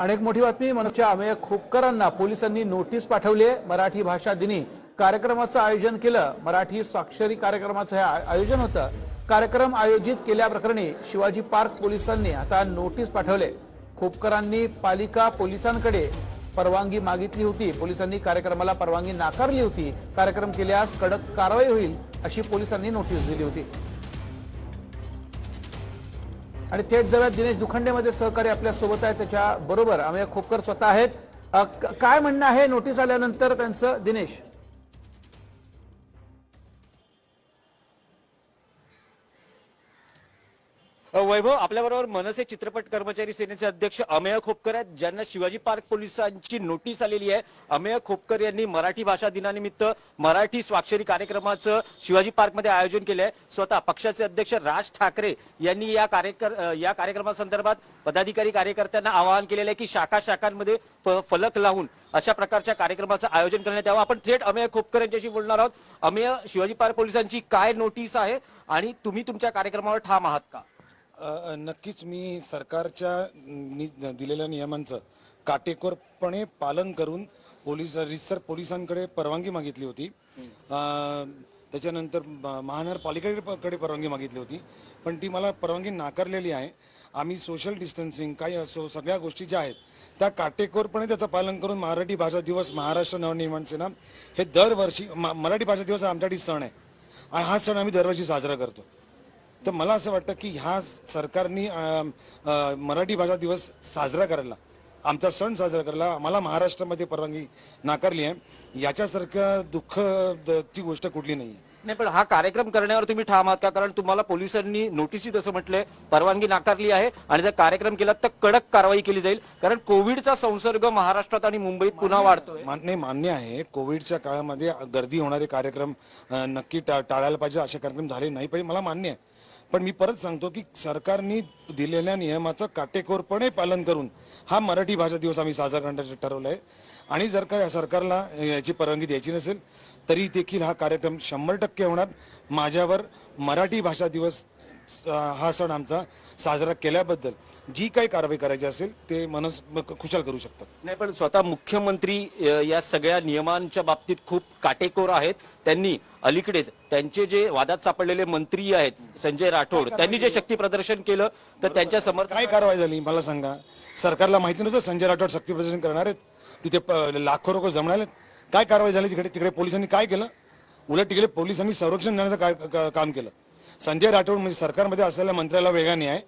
अनेक मोठी बातमी मनोजच्या अमेय खोपकरांना पोलिसांनी नोटीस पाठवली आहे. मराठी भाषा दिनी कार्यक्रमाचं आयोजन केलं. मराठी स्वाक्षरी कार्यक्रमाचं हे आयोजन होतं. कार्यक्रम आयोजित केल्याप्रकरणी शिवाजी पार्क पोलिसांनी आता नोटीस पाठवले. खोपकरांनी पालिका पोलिसांकडे परवानगी मागितली होती. पोलिसांनी कार्यक्रमाला परवानगी नाकारली होती. कार्यक्रम केल्यास कडक कारवाई होईल अशी पोलिसांनी नोटीस दिली होती. आणि थेट जाऊयात दिनेश दुखंडेमध्ये सहकारी आपल्यासोबत आहे त्याच्या बरोबर. आम्ही खोपकर स्वतः आहेत. काय म्हणणं आहे? नोटीस आल्यानंतर त्यांचं. दिनेश. वैभव आपल्याबरोबर मनसे चित्रपट कर्मचारी सेनेचे अध्यक्ष अमेय खोपकर आहेत ज्यांना शिवाजी पार्क पोलिसांची नोटीस आलेली आहे. अमेय खोपकर यांनी मराठी भाषा दिनानिमित्त मराठी स्वाक्षरी कार्यक्रमाचं शिवाजी पार्कमध्ये आयोजन केलं आहे. स्वतः पक्षाचे अध्यक्ष राज ठाकरे यांनी या कार्यकर या कार्यक्रमासंदर्भात पदाधिकारी कार्यकर्त्यांना आवाहन केलेलं आहे की शाखा शाखांमध्ये फलक लावून अशा प्रकारच्या कार्यक्रमाचं आयोजन करण्यात यावं. आपण थेट अमेय खोपकर यांच्याशी बोलणार आहोत. अमेय शिवाजी पार्क पोलिसांची काय नोटीस आहे? आणि तुम्ही तुमच्या कार्यक्रमावर ठाम आहात का? नक्कीच मी सरकारच्या नि- दिलेल्या नियमांचं काटेकोरपणे पालन करून पोलीस रिसर पोलिसांकडे परवानगी मागितली होती. त्याच्यानंतर म- महानगरपालिकेकडे परवानगी मागितली होती. पण ती मला परवानगी नाकारलेली आहे. आम्ही सोशल डिस्टन्सिंग काही असो सगळ्या गोष्टी ज्या आहेत त्या काटेकोरपणे त्याचं पालन करून मराठी भाषा दिवस महाराष्ट्र नवनिर्माण सेना हे दरवर्षी म- मराठी भाषा दिवस हा आमच्यासाठी सण आहे. आणि हा सण आम्ही दरवर्षी साजरा करतो. तर मला असं वाटतं की ह्या सरकारने मराठी भाषा दिवस साजरा करायला आमचा सण साजरा करायला आम्हाला महाराष्ट्रामध्ये परवानगी नाकारली आहे. याच्यासारखं दुःख ची गोष्ट कुठली नाही नाही पण हा कार्यक्रम करण्यावर तुम्ही ठाम आहात का? कारण तुम्हाला पोलिसांनी नोटीसीत असं म्हटलंय परवानगी नाकारली आहे आणि जर कार्यक्रम केला तर कडक कारवाई केली जाईल. कारण कोविडचा संसर्ग महाराष्ट्रात आणि मुंबईत पुन्हा वाढतोय. मान्य मान्य आहे. कोविडच्या काळामध्ये गर्दी होणारे कार्यक्रम नक्की टाळायला पाहिजे असे कार्यक्रम झाले नाही पाहिजे. मला मान्य आहे. पण मी परत सांगतो की सरकारने दिलेल्या नियमाचं काटेकोरपणे पालन करून हा मराठी भाषा दिवस आम्ही साजरा करण्याचं ठरवलं आहे आणि जर का या सरकारला याची परवानगी द्यायची नसेल तरी देखील हा कार्यक्रम शंभर टक्के होणार. माझ्यावर मराठी भाषा दिवस हा सण आमचा साजरा केल्याबद्दल जी काही कारवाई करायची असेल ते मनस खुशाल करू शकतात. नाही पण स्वतः मुख्यमंत्री अ, या सगळ्या नियमांच्या बाबतीत खूप काटेकोर आहेत. त्यांनी अलीकडेच त्यांचे जे वादात सापडलेले मंत्री आहेत संजय राठोड त्यांनी जे शक्ती प्रदर्शन केलं तर त्यांच्या समर्थ काय कारवाई झाली मला सांगा. सरकारला माहिती नव्हतं संजय राठोड शक्ती प्रदर्शन करणार आहेत. तिथे प- लाखो लोक जमणार आहेत. काय कारवाई झाली तिकडे? तिकडे पोलिसांनी काय केलं? उलट तिकडे पोलिसांनी संरक्षण देण्याचं काय- का- काम केलं. संजय राठोड म्हणजे सरकारमध्ये असलेल्या मंत्र्याला वेगळा न्याय.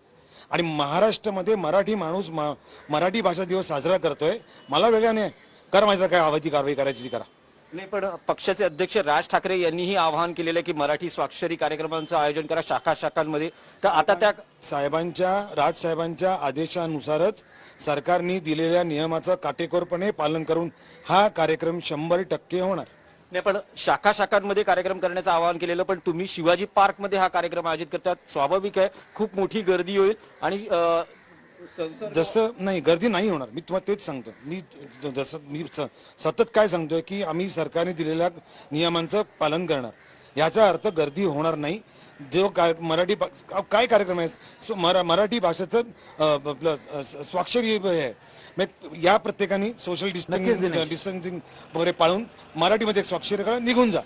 आणि महाराष्ट्रामध्ये मराठी माणूस म- मराठी भाषा दिवस साजरा करतोय. मला वेगळा न्याय कर माझ्या काय हवी ती कारवाई करायची ती करा. नाही पण पक्षाचे अध्यक्ष राज ठाकरे यांनीही आवाहन केलेलं आहे की मराठी स्वाक्षरी कार्यक्रमांचं आयोजन करा शाखा शाखांमध्ये तर आता त्या साहेबांच्या राजसाहेबांच्या आदेशानुसारच सरकारने दिलेल्या नियमाचं काटेकोरपणे पालन करून हा कार्यक्रम शंभर टक्के होणार. नाही पण शाखा शाखांमध्ये कार्यक्रम करण्याचं आवाहन केलेलं पण तुम्ही शिवाजी पार्कमध्ये हा कार्यक्रम आयोजित करतात. स्वाभाविक आहे खूप मोठी गर्दी होईल आणि जसं नाही गर्दी नाही होणार. मी तुम्हाला तेच सांगतो मी जसं मी स- सतत काय सांगतोय की आम्ही सरकारने दिलेल्या नियमांचं पालन करणार. याचा अर्थ गर्दी होणार नाही. जो काय मराठी काय कार्यक्रम आहे? मरा- मराठी भाषेचं स्वाक्षरी हे. आहे म्हणजे या प्रत्येकाने सोशल डिस्टन्सिंग. डिस्टन्सिंग वगैरे पाळून मराठीमध्ये स्वाक्षरी करा निघून जा.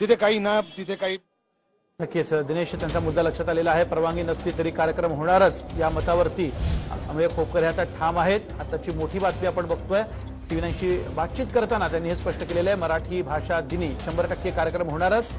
तिथे काही ना तिथे काही नक्कीच दिनेश त्यांचा मुद्दा लक्षात आलेला आहे. परवानगी नसली तरी कार्यक्रम होणारच या मतावरती. अमेय खोपकर हे आता ठाम आहेत. आताची मोठी बातमी आपण बघतोय. नाईनशी बातचीत करताना त्यांनी हे स्पष्ट केलेलं आहे. मराठी भाषा दिनी शंभर टक्के कार्यक्रम होणारच.